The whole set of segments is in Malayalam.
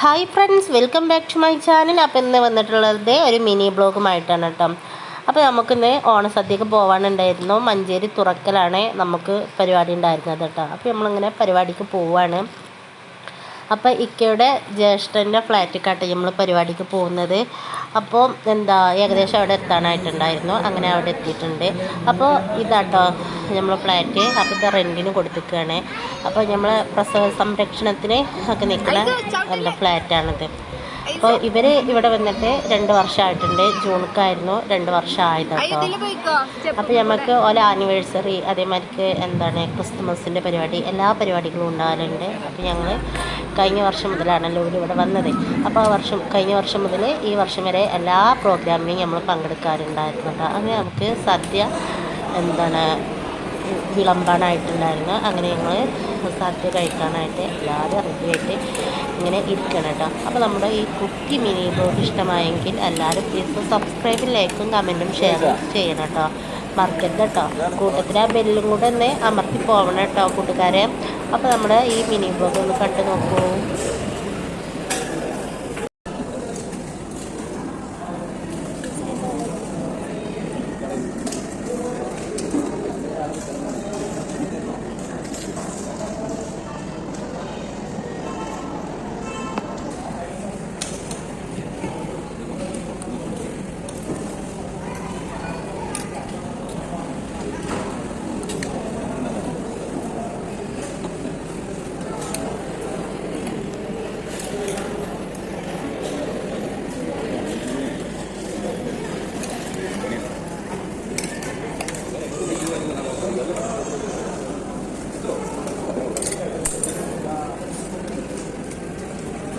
Hi friends welcome back to my channel അപ്പോൾ ഇന്ന് വന്നിട്ടുള്ളത് ഒരു മിനി ബ്ലോഗുമായിട്ടാണ് കേട്ടോ അപ്പോൾ നമുക്കിന്ന് ഓണസദ്യക്ക് പോകാനുണ്ടായിരുന്നു മഞ്ചേരി തുറക്കലാണ് നമുക്ക് പരിപാടി ഉണ്ടായിരുന്നത് കേട്ടോ അപ്പോൾ നമ്മളിങ്ങനെ പരിപാടിക്ക് പോവാണ്. അപ്പോൾ ഇക്കയുടെ ജ്യേഷ്ഠന്റെ ഫ്ലാറ്റിക്കാട്ട് നമ്മൾ പരിപാടിക്ക് പോകുന്നത്. അപ്പോൾ എന്താ ഏകദേശം അവിടെ എത്താനായിട്ടുണ്ടായിരുന്നു. അങ്ങനെ അവിടെ എത്തിയിട്ടുണ്ട്. അപ്പോൾ ഇതാട്ടോ നമ്മൾ ഫ്ലാറ്റ്. അപ്പോൾ ഇത് റെന്റിന് കൊടുത്തിരിക്കുകയാണ് അപ്പോൾ നമ്മൾ പ്രസവ സംരക്ഷണത്തിന് ഒക്കെ നിൽക്കുന്ന എന്താ ഫ്ലാറ്റാണിത്. അപ്പോൾ ഇവർ ഇവിടെ വന്നിട്ട് രണ്ട് വർഷമായിട്ടുണ്ട് ജൂണിക്കായിരുന്നു രണ്ട് വർഷമായത് അപ്പോൾ കേട്ടോ അപ്പോൾ നമുക്ക് ഓല ആനിവേഴ്സറി അതേമാതിരിക്ക് എന്താണ് ക്രിസ്മസിന്റെ പരിപാടി എല്ലാ പരിപാടികളും ഉണ്ടാകലുണ്ട് അപ്പോൾ ഞങ്ങൾ കഴിഞ്ഞ വർഷം മുതലാണല്ലോ ഇവിടെ വന്നത്. അപ്പോൾ ആ വർഷം കഴിഞ്ഞ വർഷം മുതൽ ഈ വർഷം വരെ എല്ലാ പ്രോഗ്രാമിലും നമ്മൾ പങ്കെടുക്കാറുണ്ടായിരുന്നു കേട്ടോ. അങ്ങനെ നമുക്ക് സദ്യ എന്താണ് വിളമ്പാനായിട്ടുണ്ടായിരുന്നു. അങ്ങനെ ഞങ്ങൾ സദ്യ കഴിക്കാനായിട്ട് എല്ലാവരും റെഡിയായിട്ട് ഇങ്ങനെ ഇരിക്കണം കേട്ടോ. അപ്പോൾ നമ്മുടെ ഈ കുക്കി മിനി ബ്ലോഗ് ഇഷ്ടമായെങ്കിൽ എല്ലാവരും പ്ലീസ് സബ്സ്ക്രൈബും ലൈക്കും കമന്റും ഷെയർ ചെയ്യണം കേട്ടോ. മറക്കരുത് കേട്ടോ. കൂട്ടത്തിൽ ആ ബെല്ലും കൂടെ ഒന്ന് അമർത്തി പോകണം കേട്ടോ കൂട്ടുകാരെ. അപ്പോൾ നമ്മുടെ ഈ മിനി ബ്ലോഗ് ഒന്ന് കണ്ടു നോക്കൂ.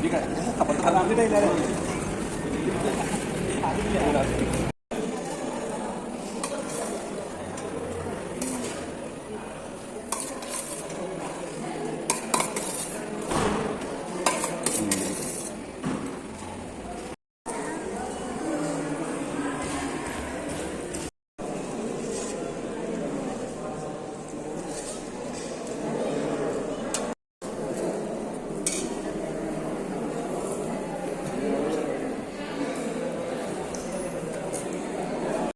ठीक आहे आपण आम्ही नाही